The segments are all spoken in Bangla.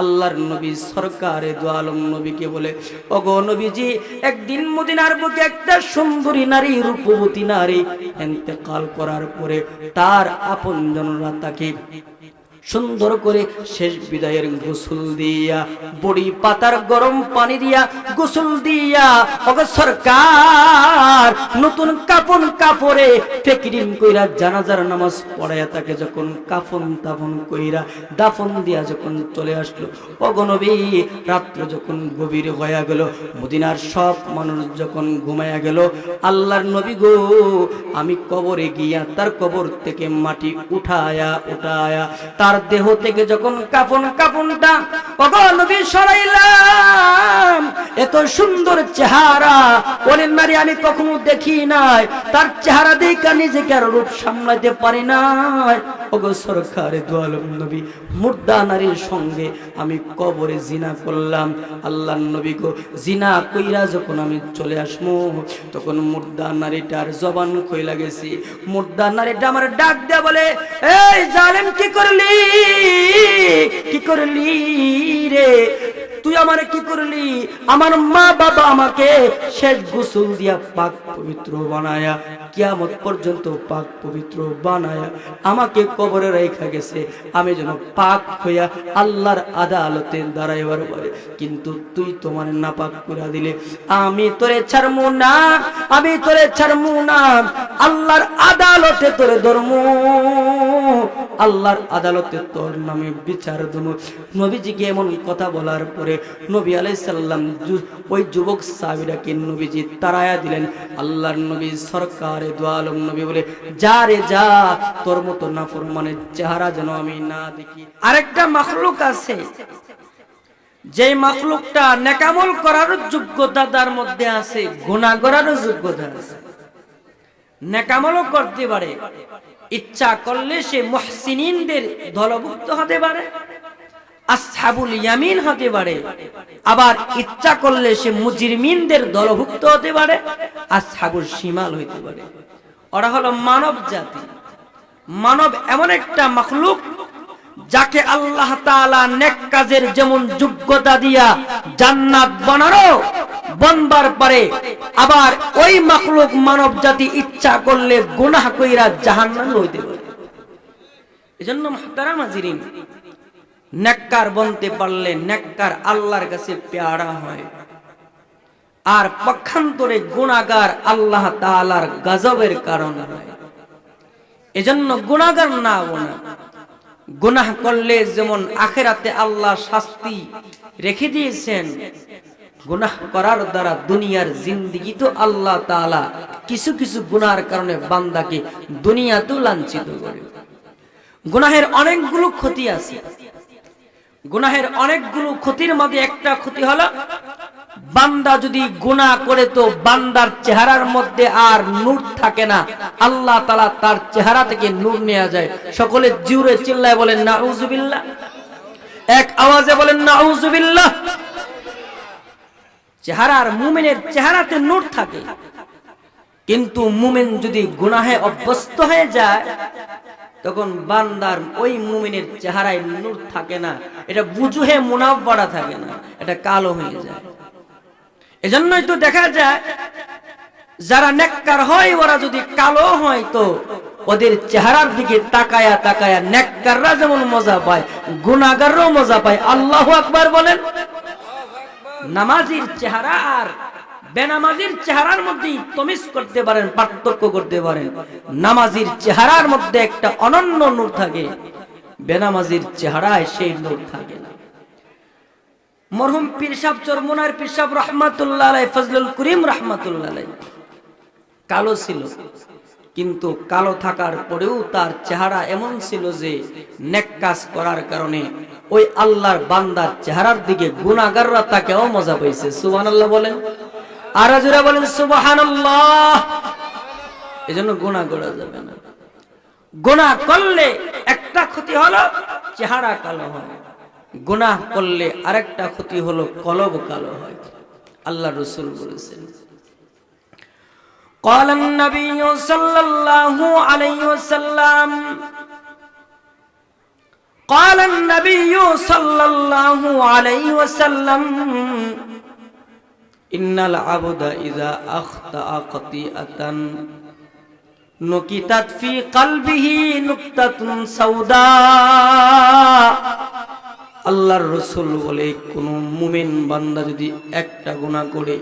আল্লাহর নবী, সরকারে দোয়ালম নবীকে বলে অগো নবীজি, একদিন মদিনার বুকে একটা সুন্দরী নারী, রূপবতী নারী এতেকাল করার পরে তার আপনজনরা তাকে সুন্দর করে শেষ বিদায়ের গোসল দিয়া, বড়ি পাতার গরম পানি দিয়া গোসল দিয়া, ওগো সরকার, নতুন কাপন কাপড়ে ফেকিরিন কইরা জানাজার নামাজ পড়াইয়া তাকে যখন কাফন তাফন কইরা দাফন দিয়া যখন চলে আসলো অগনবী রাত্র যখন গভীর হয়ে গেল, মদিনার সব মানুষ যখন ঘুমাইয়া গেল, আল্লাহর নবী গো, আমি কবরে গিয়া তার কবর থেকে মাটি উঠায়া উঠায়া, তার দেহ থেকে যখন কাফন কাফনটা অগনবী সরাইলাম, এত সুন্দর চেহারা। ওরে নারী আমি কখনো দেখি নাই। তার চেহারা দেখা নিজেকে আর রূপ সামলাতে পারি নাই। ওগো সরকারে দোয়ালম নবী, মুর্দা নারীর সঙ্গে আমি কবরে জিনা করলাম। আল্লাহ নবী গো, জিনা কইরা যখন আমি চলে আসমু, তখন মুর্দা নারীটার জবান কইলা গেছি। মুর্দা নারীটা আমার ডাক দেয়া বলে, এই জালেম কি করলি? কি করলি রে? তুই আমারে কি করলি? আমার মা বাবা আমাকে শেষ গোসল দিয়া পাক পবিত্র বানায়া, কিয়ামত পর্যন্ত পাক পবিত্র বানায়া আমাকে কবরে রেখা গেছে। আমি যেন পাক হইয়া আল্লাহর আদালতে দাঁড়াইবার পারে। কিন্তু তুই তোমার না পাক করে দিলে, আমি তোরে ছাড়মু না, আমি তোরে ছাড়মু না, আল্লাহর আদালতে তোরে ধর্ম। আল্লাহর আদালতে তোর নামে বিচার দেব। নবীজিকে এমন কথা বলার পরে নবী আলাইসাল্লাম ওই যুবক সাবিরাকে নবীজি তারায়া দিলেন। আল্লাহর নবী সরকারে দোয়ালম নবী বলে, যা রে যা, তোর মতো না ফরমানের চেহারা যেন আমি না দেখি। আরেকটা মাখলুক আছে। যে মাখলুকটা নেকামল করার যোগ্যতা তার মধ্যে আছে গুণা করারও যোগ্যতা আছে। নেকামলও করতে পারে। ইচ্ছা করলে সে মহসিনদের দলভুক্ত হতে পারে, আসহাবুল ইয়ামিন হতে পারে, আবার ইচ্ছা করলে সে মুজিরমিনদের দলভুক্ত হতে পারে, আসহাবুল শিমাল হইতে পারে। ওরা হলো মানব জাতি মানব এমন একটা মখলুক যাকে আল্লাহ নেক কাজের যেমন যোগ্যতা দিয়া জান্নাত বানানো, বনবার পারে, আবার ওই মখলুক মানব জাতি ইচ্ছা করলে গুনাহ কইরা জাহান্নাম হইতে এজন্য নেককার বনতে পারলে নেককার আল্লাহর কাছে পেয়ারা হয়। আর পক্ষান্তরে গুণাগার আল্লাহ তাআলার গজবের কারণ হয়। এজন্য গুণাগার না গোনা গুনাহ করলে যেমন আখেরাতে আল্লাহ শাস্তি রেখে দিয়েছেন, গুনাহ করার দ্বারা দুনিয়ার জিন্দিগি তো আল্লাহ তাআলা কিছু কিছু গুনার কারণে বান্দাকে দুনিয়াতেও লাঞ্ছিত করে। গুনাহের অনেকগুলো ক্ষতি আছে। গুনাহের অনেকগুলো ক্ষতির মধ্যে একটা ক্ষতি হলো বান্দা যদি গুনাহ করে তো বান্দার চেহারার মধ্যে আর নূর থাকে না। আল্লাহ তাআলা তার চেহারা থেকে নূর নেওয়া যায়। সকলে জুরে চিল্লায় বলেন, নাউজুবিল্লাহ। এক আওয়াজে বলেন, নাউজুবিল্লাহ। চেহারার মুমিনের চেহারাতে নূর থাকে। কিন্তু মুমিন যদি গুনাহে অভ্যস্ত হয়ে যায়, তখন বান্দার ওই মুমিনের চেহারায় নূর থাকে না। এটা বুঝুহে মুনাব্বাড়া থাকে না। এটা কালো হয়ে যায়। এজন্যই তো দেখা যায়, যারা নেককার হয়, ওরা যদি কালো হয় তো ওদের চেহারার দিকে তাকায়া তাকায়া নেককাররা যেমন মজা পায় গুনাগাররাও মজা পায়। আল্লাহ আকবার বলেন, নামাজির চেহারা আর বেনামাজির চেহারার মধ্যে তমিস করতে পারেন, পার্থক্য করতে পারেন। নামাজির চেহারার মধ্যে একটা অনন্য নূর থাকে, বেনামাজির চেহারায় সেই নূর থাকে। মরহুম পিরসাব চরমুনার পিরসাব রহমাতুল্লাহ ফজলুল করিম রহমাতুল্লাহ কালো ছিল, কিন্তু কালো থাকার পরেও তার চেহারা এমন ছিল যে নেক কাজ করার কারণে ওই আল্লাহর বান্দার চেহারার দিকে গুনাগাররা তাকেও মজা পাইছে। সুবহানাল্লাহ বলেন। আর জোরে বলেন, সুবহানাল্লাহ। এজন্য গুনাহ করা যাবে না। গুনাহ করলে একটা ক্ষতি হলো, চেহারা কালো হয়। গুনাহ করলে আরেকটা ক্ষতি হলো কলব কালো হয় আল্লাহ রসুল বলেছেন قال النبي صلى الله عليه وسلم قال النبي صلى الله عليه وسلم إن العبد إذا أخطأ خطيئة نكتت في قلبه نكتة سوداء আল্লাহর রসুল বলে, কোন মুমিন বান্দা যদি একটা গুনাহ করে,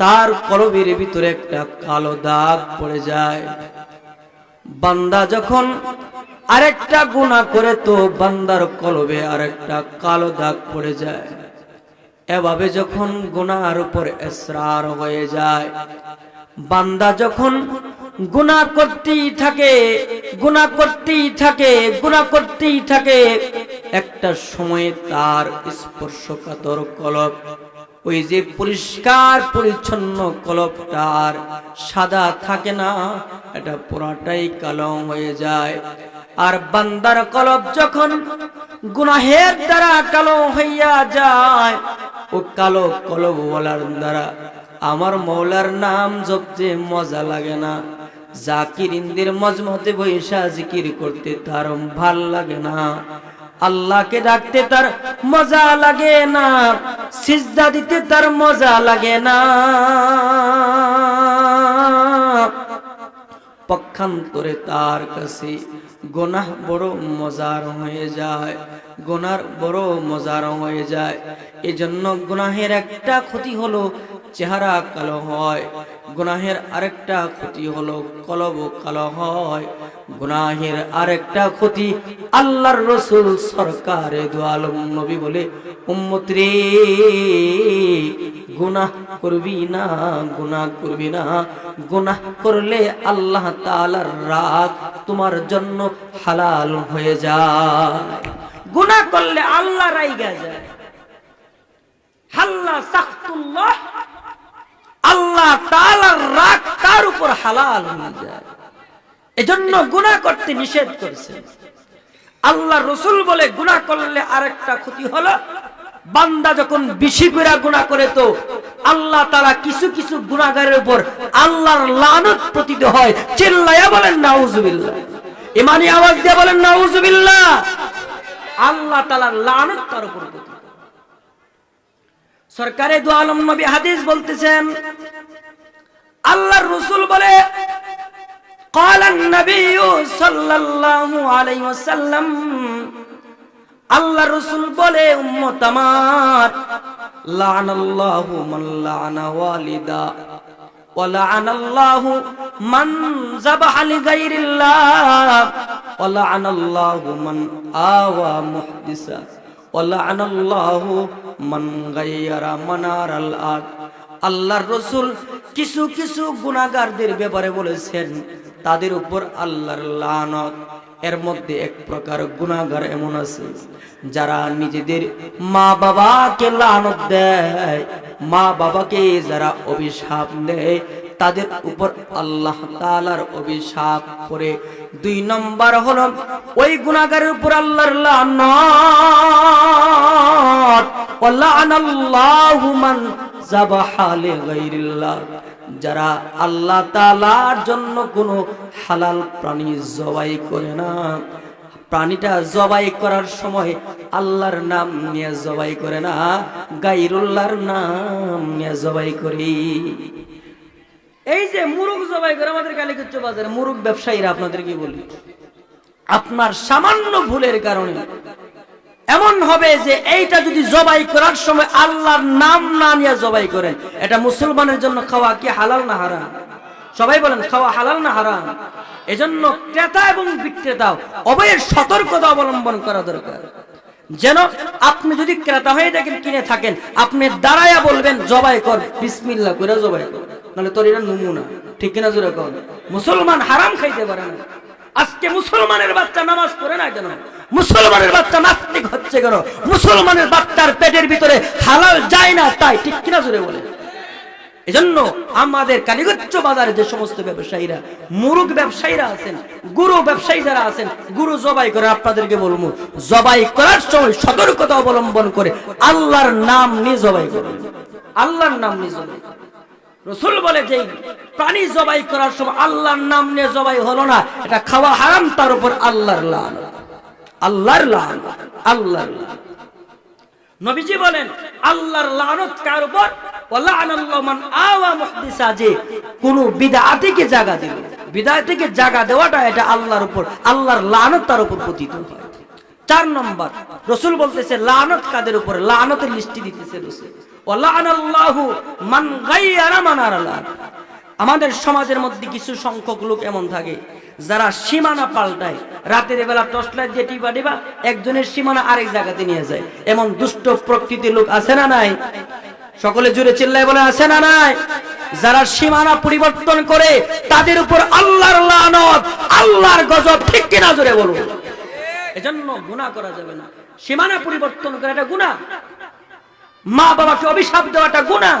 তার কলবের ভিতরে একটা কালো দাগ পড়ে যায়। বান্দা যখন আরেকটা গুণা করে তো বান্দার কলবে আরেকটা কালো দাগ পড়ে যায়। এভাবে যখন গুনার উপর এসরার হয়ে যায়, বান্দা যখন গুনাহ করতেই থাকে গুনাহ করতেই থাকে গুনাহ করতেই থাকে। একটা সময়ে তার স্পর্শকাতর কলব ওই যে পরিষ্কার পরিচ্ছন্ন কলপটার সাদা থাকে না, এটা পুরাটাই কালো হয়ে যায়। আর বান্দার কলব যখন গুনাহের দ্বারা কালো হইয়া যায়, ও কালো কলব বলার দ্বারা। আমার মৌলার নাম জপতে মজা লাগে না। জাকির ইন্দির মজমতে বৈশা জিকির করতে তার ভালো লাগে না। আল্লাহকে ডাকতে তার মজা লাগে না, সিজদা দিতে তার মজা লাগে না। পক্ষান্তরে তার কাছে গোনাহ বড় মজার হয়ে যায়, গোনার বড় মজার হয়ে যায়। এজন্য গুনাহের একটা ক্ষতি হলো চেহারা কালো হয়, গুনাহের আরেকটা ক্ষতি হলো কলব কালো হয়। গুনাহের আরেকটা ক্ষতি আল্লাহর রসুল সরকারে দোয়ালম নবী বলে উম্মত রে গুনাহ করবি না, গুনাহ করবি না। গুনাহ করলে আল্লাহ তালার রাগ তোমার জন্য হালাল হয়ে যায়। গুনাহ করলে আল্লাহ রাইগা যায়। হাল্লা সাখতুল্লাহ আল্লাহ তাআলার রাগ তার উপর হালাল হয়ে যায়। এজন্য গুনাহ করতে নিষেধ করেছেন। আল্লাহ রসুল বলে গুনাহ করলে আরেকটা ক্ষতি হলো, বান্দা যখন বেশি করে গুনাহ করে তো আল্লাহ তারা কিছু কিছু গুনাহগারের উপর আল্লাহর লানত প্রতীত হয়। চিল্লায়া বলেন, নাউজুবিল্লাহ। ইমানি আওয়াজ দিয়ে বলেন, নাউজুবিল্লাহ। আল্লাহ তাআলার লানত তার উপর সরকারে দু আলম নবী হাদিস বলতেছেন আল্লাহর রাসূল বলে قال النبي صلى الله عليه وسلم الله رسول بلي উম্মত আমার لعن الله من لعن والدا ولعن الله من ذبح لغير الله ولعن الله من آوى محدثا ولعن الله من غير منار الآخر আল্লাহর রসুল কিছু কিছু গুণাগারদের ব্যাপারে বলেছেন, তাদের উপর আল্লাহর লানত। এর মধ্যে এক প্রকার গুণাগার এমন আছে, যারা নিজেদের মা বাবাকে লানত দেয়। মা বাবাকে যারা অভিশাপ দেয়, তাদের উপর আল্লাহ তালার অভিশাপ করে দুই নম্বর হলো, ওই গুণাগারের উপর আল্লাহর লানত। যারা আল্লাহ তালার জন্য কোনো হালাল প্রাণী জবাই করে না, প্রাণীটা জবাই করার সময় আল্লাহর নাম নিয়ে জবাই করে না, গাইরুল্লাহর নাম নিয়ে জবাই করি। এই যে মুরুগ জবাই করে আমাদের কালীকুচ্চ বাজারে মুরুগ ব্যবসায়ীরা আপনাদের কি বলি, আপনার সামান্য ভুলের কারণে এমন হবে যে এইটা যদি জবাই করার সময় আল্লাহর নাম না নিয়ে জবাই করেন এটা মুসলমানের জন্য খাওয়া কি হালাল না হারাম? সবাই বলেন, খাওয়া হালাল না হারাম? এজন্য ক্রেতা এবং বিক্রেতা অবয়ের সতর্কতা অবলম্বন করা দরকার। যেন আপনি যদি ক্রেতা হয়ে দেখেন কিনে থাকেন, আপনি দাঁড়ায়া বলবেন, জবাই কর বিসমিল্লা করে জবাই কর। নাহলে তোর এটা নমুনা। ঠিক কিনা জোরে কর মুসলমান হারাম খাইতে পারে না। আজকে মুসলমানের বাচ্চা নামাজ পড়ে না কেন? মুসলমানের বাচ্চা নাস্তিক হচ্ছে কেন? মুসলমানের বাচ্চার পেটের ভিতরে হালাল যায় না, তাই ঠিক কিনা জোরে বলে। এজন্য আমাদের কালীগচ্ছ বাজারে যে সমস্ত ব্যবসায়ীরা, মুরুগ ব্যবসায়ীরা আছেন, গুরু ব্যবসায়ী যারা আছেন, গুরু জবাই করে, আপনাদেরকে বলব, জবাই করার সময় সতর্কতা অবলম্বন করে আল্লাহর নাম নিয়ে জবাই করবেন আল্লাহর নাম নিয়ে জবাই রসুল বলে যে প্রাণী জবাই করার সময় আল্লাহর নাম নিয়ে জবাই হলো না, এটা খাওয়া হারাম, তার উপর আল্লাহর লান আল্লাহর লানত। নবীজি বলেন, আল্লাহর লানত কার উপর? কোন বিদআতিকে জায়গা দিল বিদআতিকে জায়গা দেওয়াটা এটা আল্লাহর উপর, আল্লাহর লানত তার উপর পতিত চার নম্বর, রসুল বলতেছে লানত কাদের উপর? লানতের লিস্টি দিতেছে রসুল। আমাদের সমাজের মধ্যে কিছু সংখ্যক লোক এমন থাকে যারা সীমানা পাল্টায়, রাতের বেলা টর্চ লাইট দিয়ে টিপা টিপা একজনের সীমানা আরেক জায়গাতে নিয়ে যায়। এমন দুষ্ট প্রকৃতির লোক আছে না নাই? সকলে জুড়ে চিল্লায় বলে, আছে না নাই? যারা সীমানা পরিবর্তন করে, তাদের উপর আল্লাহর লানত, আল্লাহর গজব ঠিক কিনা জোরে বলুন এজন্য গুনাহ করা যাবে না। সীমানা পরিবর্তন করে এটা গুনাহ। মা বাবাকে অভিশাপ দেওয়াটা গুনাহ।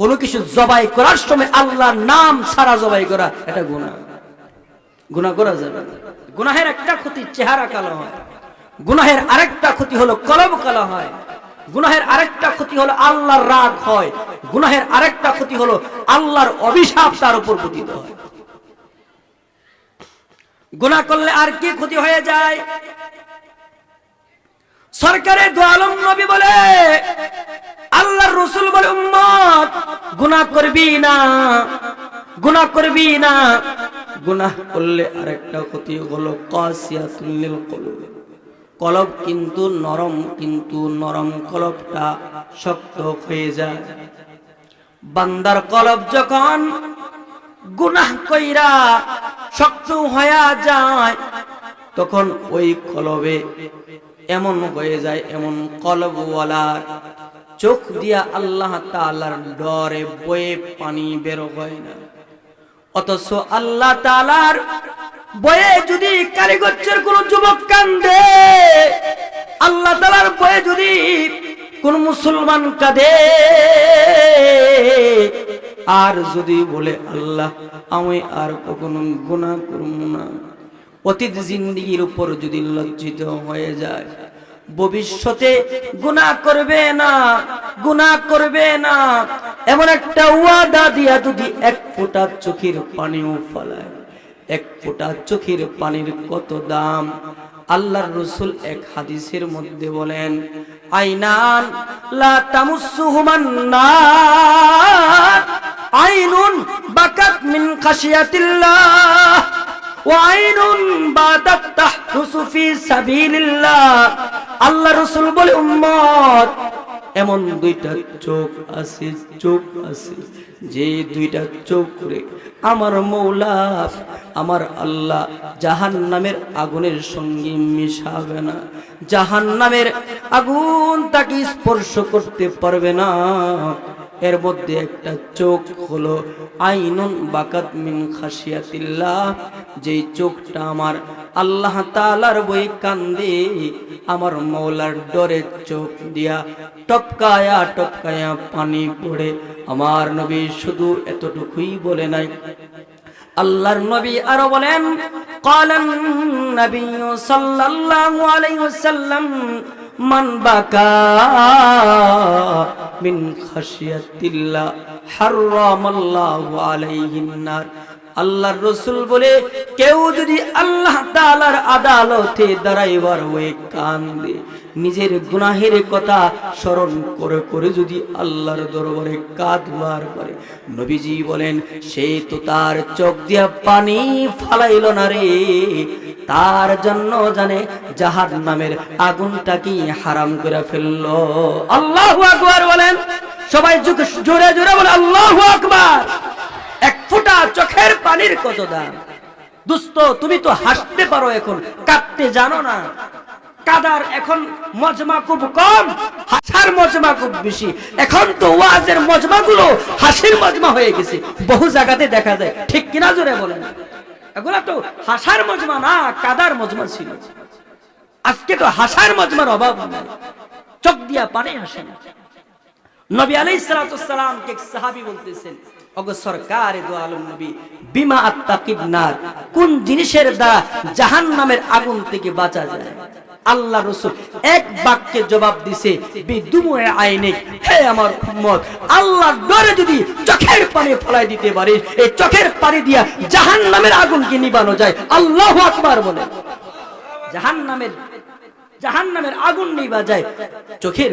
কোনো কিছু জবাই করার সময় আল্লাহর নাম ছাড়া জবাই করা এটা গুনাহ। গুনাহ করা যাবে গুনাহের একটা ক্ষতি চেহারা কালো হয়। গুনাহের আরেকটা ক্ষতি হলো কলব কালো হয়। গুনাহের আরেকটা ক্ষতি হলো আল্লাহর রাগ হয়। গুনাহের আরেকটা ক্ষতি হলো আল্লাহর অভিশাপ তার উপর পতিত হয়। গুনাহ করলে আর কি ক্ষতি হয়ে যায়? সরকারের দোয়ালম নবী বলে, আল্লাহর রসুল বলে, উম্মত, গুনাহ করবি না, গুনাহ করবি না। গুনাহ করলে আরেকটা ক্ষতি হলো কাসিয়াতুল কলব কিন্তু নরম কিন্তু নরম কলবটা শক্ত হয়ে যায়। বান্দার কলব যখন গুনাহ কইরা শক্ত হয়ে যায়, তখন ওই কলবে এমন হয়ে যায়, এমন কলবওয়ালার চোখ দিয়া আল্লাহ তাআলার ডরে বয়ে পানি বের হয় না। অথচ আল্লাহ তালার বয়ে যদি কারিগচ্ছের কোন যুবক কান্দে, আল্লাহ তালার বয়ে যদি কোন মুসলমান কাঁদে, আর যদি বলে, আল্লাহ, আমি আর কখনো গুনাহ করব না। অতীত জিন্দিগির উপর যদি লজ্জিত হয়ে যায় ভবিষ্যতে গুনাহ করবে না, গুনাহ করবে না। এমন একটা ওয়াদা দিয়া যদি এক ফোঁটা চোখের পানিও ফলায়, এক ফোঁটা চোখের পানির কত দাম? আল্লাহর রসুল এক হাদিসের মধ্যে বলেন, আইনান লা তামুসুহুমান নার, আইনুন বাকাত মিন খাশিয়াতিল্লাহ। ওয়াইনুন বাদাত তাহরুসু ফি সাবিলিল্লাহ। আল্লাহ রাসূল বলে, উম্মত, এমন দুইটা চোখ আছে চোখ আছে, যে দুইটা চোখ করে আমার মৌলা, আমার আল্লাহ জাহান নামের আগুনের সঙ্গে মিশাবে না। জাহান নামের আগুন তাকে স্পর্শ করতে পারবে না। এর মধ্যে একটা চোখ হলো আইনুন বাকাত মিন খাসিয়াতিল্লাহ যেই চোখটা আমার আল্লাহ তাআলার বই কান্দে আমার মৌলার ডরে চোখ দিয়া টপকায়া টপকায়া পানি পড়ে আমার নবী শুধু এতটুকুই বলে নাই আল্লাহর নবী আরো বলেন قالن নবী সাল্লাল্লাহু আলাইহি ওয়াসাল্লাম মান বাকা মিন খাশিয়াতিল্লাহ হারামাল্লাহু আলাইহিন নার। আল্লাহর রসুল বলে, কেউ যদি আল্লাহ তাআলার আদালতে দাঁড়াইবার ওই কান্দে নিজের গুনাহের কথা স্মরণ করে করে যদি আল্লাহর দরবারে কাঁদবার করে নবীজি বলেন, সে তো তার চোখ দিয়া পানি ফালাইল না রে। তার জন্য জানে জাহার নামের আগুনটা কি হারাম করে ফেলল। আল্লাহু আকবার বলেন। সবাই জোরে জোরে বলে, আল্লাহু আকবার! এক ফোঁটা চোখের পানির কত দাম? দুস্ত, তুমি তো হাসতে পারো এখন, কাঁদতে জানো না। কাদার এখন মজমা খুব কম, হাসার মজমা খুব বেশি। এখন তো ওয়াজের মজমা গুলো হাসির মজমা হয়ে গেছে। বহু জায়গাতে দেখা যায়। ঠিক কিনা জোরে বলেন? এগুলা তো হাসার মজমা না, কাদার মজমা ছিল। আজকে তো হাসার মজমার অভাব নাই। চোখ দিয়া পানি আসে না। নবী আলাইহিস সালাম কে সাহাবী বলতেছেন ওগো সরকার আলম নবী, বিমা আত্তাকিব নার কোন জিনিসের দ্বারা জাহান্নামের আগুন থেকে বাঁচা যায়? আল্লাহ রসুল এক বাক্যে জবাব দিছে আইনে, হে আমার উম্মত ডরে যদি চোখের পানি ফলাই দিতে এই চোখের পানি দিয়া জাহান্নামের আগুন কি নিবানো যায়, আল্লাহু আকবার বলে। আগুন নিবা যায়, চোখের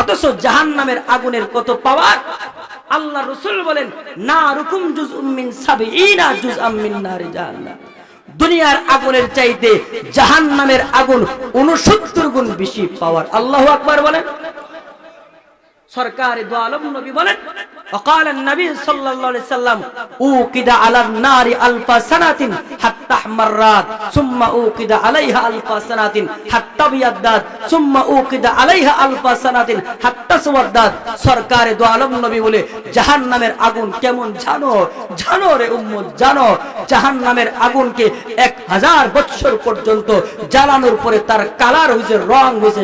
অথচ জাহান নামের আগুনের কত পাওয়ার? আল্লাহ রসুল বলেন, না রুকুম জুজ উম্মিন সাবিনা জুজ আম্মিন জাহান্নাম। দুনিয়ার আগুনের চাইতে জাহান নামের আগুন উনসত্তর গুণ বেশি পাওয়ার। আল্লাহ আকবার বলেন। সরকার দোয়ালম নবী বলেন وقال النبي صلى الله عليه وسلم اوقد على النار الف سنه حتى احمرت ثم اوقد عليها الف سنه حتى ابيضت ثم اوقد عليها الف سنه حتى اسودت সরকার দো আলম নবী বলে জাহান্নামের আগুন কেমন জানো জানো রে উম্মত জানো জাহান্নামের আগুনকে এক হাজার বছর পর্যন্ত জ্বালানোর পরে তার কালার হয়েছে রং হয়েছে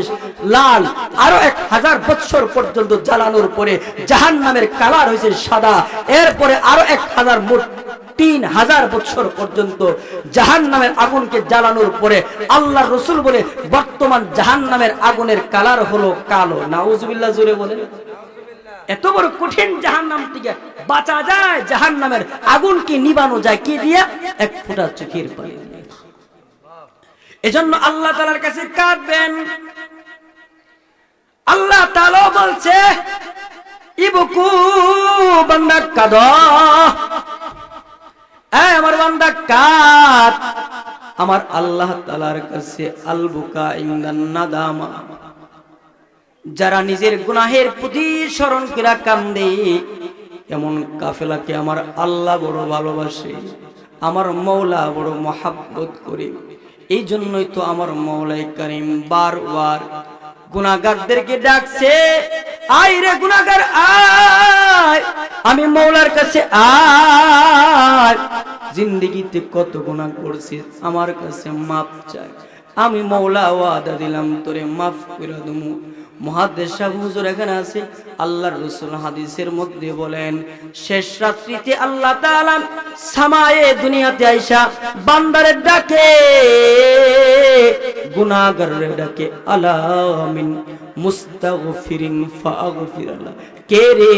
লাল আরো এক হাজার বছর পর্যন্ত জ্বালানোর পরে জাহান্নামের কালার হয়েছে সাদা। এরপরে আরও এক হাজার মোট তিন হাজার বছর পর্যন্ত জাহান নামের আগুনকে জ্বালানোর পরে আল্লাহ রসুল বলে, বর্তমান জাহান নামের আগুনের কালার হলো কালো। নাউজুবিল্লাহ জুড়ে বলেন। এত বড় কঠিন জাহান নাম থেকে বাঁচা যায় জাহান নামের আগুন কি নিবানো যায়, কি দিয়ে? এক ফোঁটা চোখের পানি এজন্য আল্লাহ তালার কাছে কাঁদবেন। আল্লাহ তালা বলছে ইবকু বান্দা কাদ। আমার বান্দা কাদ। আমার আল্লাহ তালার কাছে আলবুকা ইন্দান নাদামা। যারা নিজের গুনাহের প্রতি স্মরণ করে কান্দে, এমন কাফেলাকে আমার আল্লাহ বড় ভালোবাসে, আমার মৌলা বড় মহাব্বত করে। এই জন্যই তো আমার মৌলাই করিম বারবার গুনাগারদেরকে ডাকছে আয় রে গুনাগার আয়। আমি মৌলার কাছে আয়। কত গুনাহ করছিস? আমার কাছে মাপ চাই। আমি মৌলা ওয়াদা দিলাম, তোরে মাফ করে মহাদেশ হুজুর এখানে আছে। রসুল হাদিসের মধ্যে বলেন, শেষ রাত্রিতে আল্লাহ তাআলা সামায়ে দুনিয়াতে আইসা বান্দারের ডাকে, গুনাহগারের ডাকে আলামিন মুস্তাগফিরিন ফাগফির আল্লাহ কে রে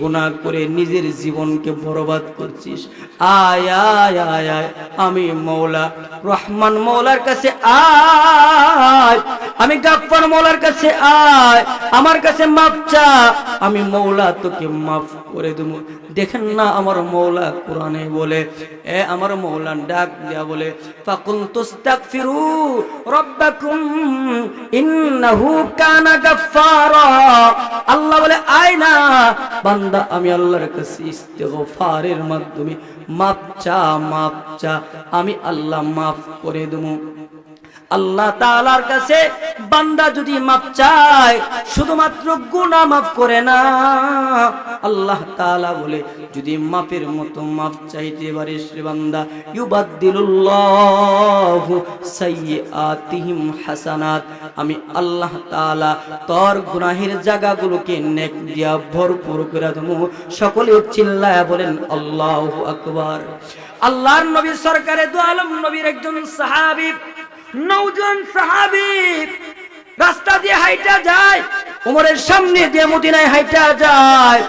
গুনাহ করে নিজের জীবনকে বরবাদ করছিস? আয় আয় আয় আমি মৌলা রহমান মৌলার কাছে আয়। আমি গাফফার মৌলার কাছে আয়, আমার কাছে মাপ চা। আমি মৌলা, তোকে মাফ করে দেব। দেখেন না আমার মৌলা কোরআনে বলে, এ আমার মৌলা ডাক দিয়া বলে ফাকুল তুস্তাগফিরু রাব্বাকুম, ইন্নাহু কানা গাফফারা। আল্লাহ বলে, আয় না, বান্দা, আমি আল্লাহর কাছে ইস্তেগফারের মাধ্যমে মাপ চা মাপ চা, আমি আল্লাহ মাফ করে দেবো। আল্লাহ তাআলার কাছে বান্দা যদি মাপ চায়, শুধুমাত্র গুনাহ মাফ করে না, আল্লাহ তাআলা বলে, যদি মাপের মতো মাপ চাইতে পারিস রে বান্দা, ইউবাদদিলুল্লাহু সাইয়্যাতিহিম হাসানাত। আমি আল্লাহ তাআলা তোর গুনাহের জায়গাগুলোকে নেক দিয়া ভরপুর করে দেবো। সকলে চিল্লায় বলেন, আল্লাহ আকবার। আল্লাহর নবী সরকারে দু আলম নবীর একজন সাহাবী নৌজন সাহাবি, রাস্তা দিয়ে হাইটা যায় উমরের সামনে দিয়ে মদিনায় হাইটা যায়,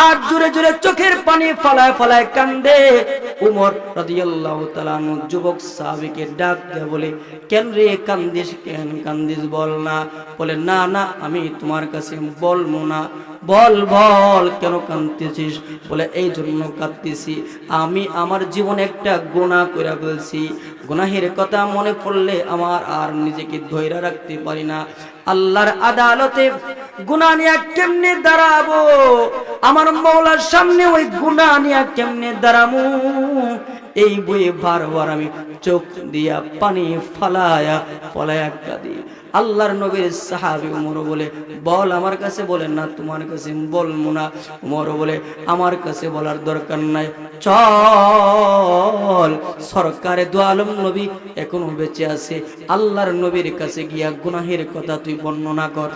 আর জোরে জোরে চোখের পানি ফলায় ফলায় কান্দে। উমর যুবক সাহাবীকে ডাক দিয়ে বলে, কেন রে কান্দিস কেন? কান্দিস বল না। বলে, না না, আমি তোমার কাছে বলব না। বল বল, কেন কাঁদতেছিস? বলে এই জন্য কাঁদতেছি। আমি আমার জীবনে একটা গুণা করে ফেলছি। গুনাহের কথা মনে পড়লে আমার আর নিজেকে ধৈর্য রাখতে পারি না। আল্লাহর আদালতে গুনা নিয়ে কেমনে দাঁড়াবো? আমার মৌলার সামনে ওই গুনা নিয়ে কেমনে দাঁড়াবো এই বইয়ে বারবার আমি চোখ দিয়া পানি ফালায়া, ফলায়া কাঁদি। আল্লাহর নবীর সাহাবি উমর বলে, বল আমার কাছে বলেন না, তোমার কাছে বলব না। উমর বলে, আমার কাছে বলার দরকার নাই। চল, সরকারে দু আলম নবী এখনও বেঁচে আছে। আল্লাহর নবীর কাছে গিয়া গুনাহের কথা তুই বর্ণনা কর।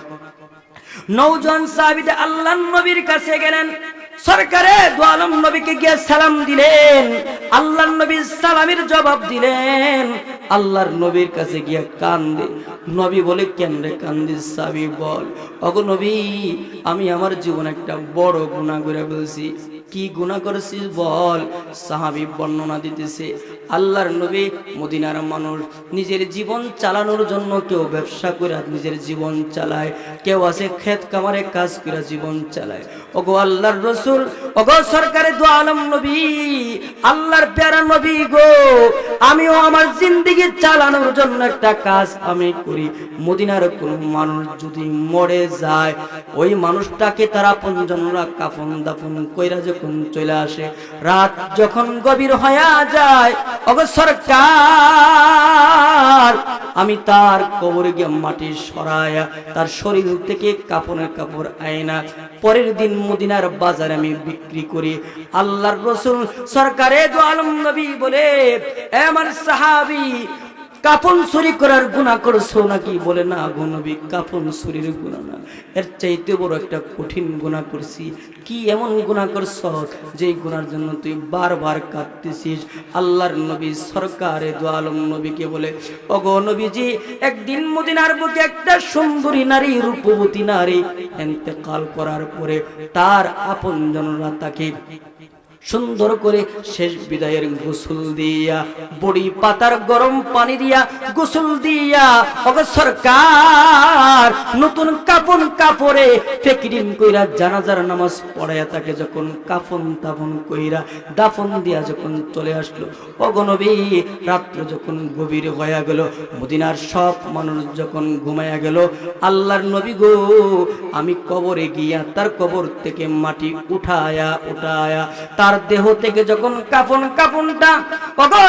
নৌজন সাহাবিতে আল্লাহর নবীর কাছে গেলেন। সরকারে দোয়ালম নবীকে গিয়ে সালাম দিলেন আল্লাহ নবী সালামের জবাব দিলেন, আল্লাহর নবীর কাছে গিয়ে কান্দে। নবী বলে কেন রে কান্দিস সাবি বল। অগো নবী, আমি আমার জীবনে একটা বড় গুণা করে বলছি কি গুণা করেছিস, বল? সাহাবি বর্ণনা দিতেছে আল্লাহর নবী মদিনার মানুষ। নিজের জীবন চালানোর জন্য কেউ ব্যবসা করে নিজের জীবন চালায়। কেউ আছে ক্ষেত কামারে কাজ করে জীবন চালায়। ওগো আল্লাহর রসুল, ওগো সরকারে দু আলম নবী, আল্লাহর প্যারা নবী গো, আমিও আমার জিন্দিগি চালানোর জন্য একটা কাজ আমি করি। মদিনার কোন মানুষ যদি মরে যায়, ওই মানুষটাকে তারা পঞ্জনরা কাফন দাফন কইরা যখন চলে আসে, রাত যখন গভীর হয়ে যায় সরকার, আমি তার কবরে গিয়ে মাটি সরায়া তার শরীর থেকে কাপড়ের কাপড় আয়না পরের দিন মদিনার বাজারে আমি বিক্রি করি। আল্লাহর রসুল সরকারে দো আলম নবী বলে আমার সাহাবি কাপন চুরি করার গুণা করছ নাকি? বলে, না গো নবী কাপন চুরির গুণা না। এর চাইতে বড় একটা কঠিন গুণা করছি। কি এমন গুণা করছ যে গুণার জন্য তুই বারবার কাঁদতেছিস? আল্লাহর নবী, সরকারে দো আলম নবীকে বলে, ওগো নবীজি, একদিন মদিনার বুকে একটা সুন্দরী নারী, রূপবতী নারী এতেকাল করার পরে তার আপনজনরা তাকে সুন্দর করে শেষ বিদায়ের গোসল দিয়া, বড়ি পাতার গরম পানি দিয়া গোসল দিয়া, ওগো সরকার, নতুন কাপন কাপড়ে ফেকিরিন কইরা জানাজার নামাজ পড়াইয়া তাকে যখন কাফন তাফন কইরা দাফন দিয়া যখন চলে আসলো অগনবী রাত্র যখন গভীর হয়ে গেল, মদিনার সব মানুষ যখন ঘুমায়া গেল, আল্লাহর নবী গো, আমি কবরে গিয়া তার কবর থেকে মাটি উঠায়া উঠায়া, তার দেহ থেকে যখন কাফন কাফনটা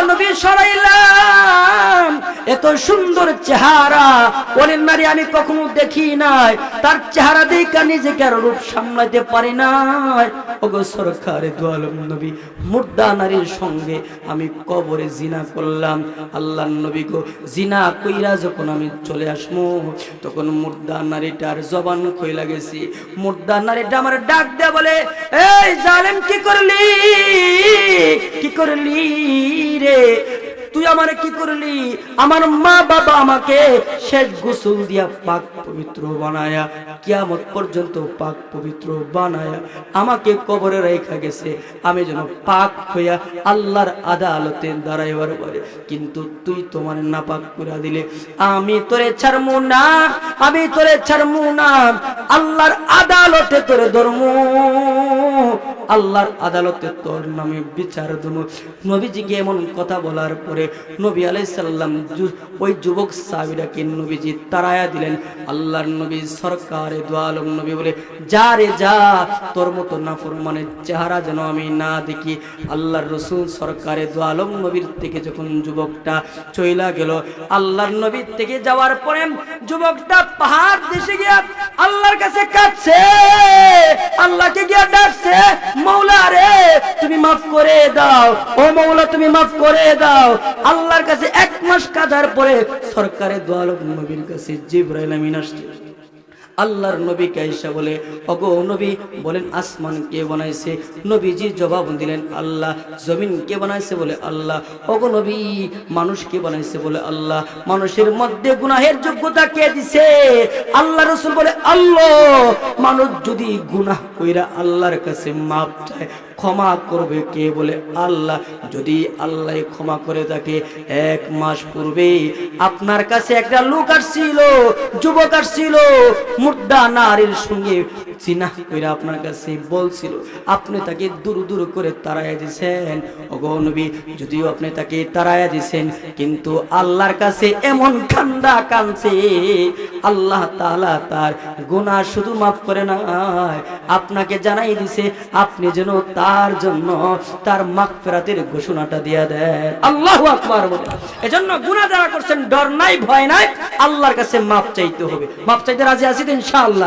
নবী সরাইলাম, এত সুন্দর চেহারা। ওরের নারী, আমি কখনো দেখি নাই। তার চেহারা দেখা নিজেকে আর রূপ সামলাতে পারি নাই। কবরে জিনা করলাম। আল্লাহ নবী গো, জিনা কইরা যখন আমি চলে তখন মুর্দা নারীটার জবান কইলা গেছি। মুর্দা নারীটা আমার ডাক দেয়া বলে, এই জালেম, কি করলি? কি করলি রে? তুই আমারে কি করলি? আমার মা বাবা আমাকে শেষ গোসল দিয়া পাক পবিত্র বানায়া, কিয়ামত পর্যন্ত পাক পবিত্র বানায়া আমাকে কবরে রেখা গেছে। আমি যেন পাক হইয়া আল্লাহর আদালতে দাঁড়াইবার পারে। কিন্তু তুই তোমার না পাক করে দিলে, আমি তোরে ছাড়মু না, আমি তোরে ছাড়মু না, আল্লাহর আদালতে তোরে ধর্মু, আল্লাহর আদালতে তোর নামে বিচার দেবো নবীজিকে এমন কথা বলার পরে নবী আলাইসাল্লাম ওই যুবক সাবিরাকে নবীজি তারায়া দিলেন। আল্লাহর নবী সরকারে দোয়ালম নবী বলে, যা রে যা, তোর মতো নাফরমানের চেহারা যেন আমি না দেখি। আল্লাহর রসুল সরকারে দোয়ালম নবীর থেকে যখন যুবকটা চইলা গেল, আল্লাহর নবীর থেকে যাওয়ার পরে যুবকটা পাহাড় দেশে গিয়া আল্লাহর কাছে কাঁদছে। আল্লাহকে গিয়া ডাকছে, মৌলা রে, তুমি মাফ করে দাও। ও মৌলা, তুমি মাফ করে দাও। আল্লাহর কাছে এক মাস কাজার পরে সরকারের দোয়ালক নবীর কাছে জিব্রাইল আমিন আসছে। আল্লাহর নবী কাইসা বলে, অগো নবী, বলেন আসমান কে বানাইছে? নবীজি জবাব দিলেন, আল্লাহ, জমিন কে বানাইছে বলে আল্লাহ, অগো নবী, মানুষ কে বানাইছে বলে আল্লাহ, মানুষের মধ্যে গুনাহের যোগ্যতা কে দিছে? আল্লাহ রসুল বলে, আল্লাহ, মানুষ যদি গুনাহ কইরা আল্লাহর কাছে মাপ চায় ক্ষমা করবে কে বলে? আল্লাহ। যদি আল্লাহ ক্ষমা করে থাকে, এক মাস পূর্বে আপনার কাছে একটা লোক আসছিল, যুবক আসছিল, মুর্দা নারীর সঙ্গে চিনা কইরা আপনার কাছে বলছিল, আপনি তাকে দূর দূর করে তাড়াইয়া দিছেন? ওগো নবী, যদিও আপনি তাকে তাড়াইয়া দিছেন, কিন্তু আল্লাহর কাছে এমন ঠান্ডা কানছে, আল্লাহ তাআলা তার গুনাহ শুধু মাফ করে না আপনাকে জানাই দিছে, আপনি যেন তার জন্য তার মাগফিরাতের ঘোষণাটা দিয়া দেয় আল্লাহ আকবার বলে। এজন্য গুনাহ যারা করছেন, ডর নাই, ভয় নাই। আল্লাহর কাছে মাপ চাইতে হবে। মাপ চাইতে রাজি আছি ইনশাআল্লাহ।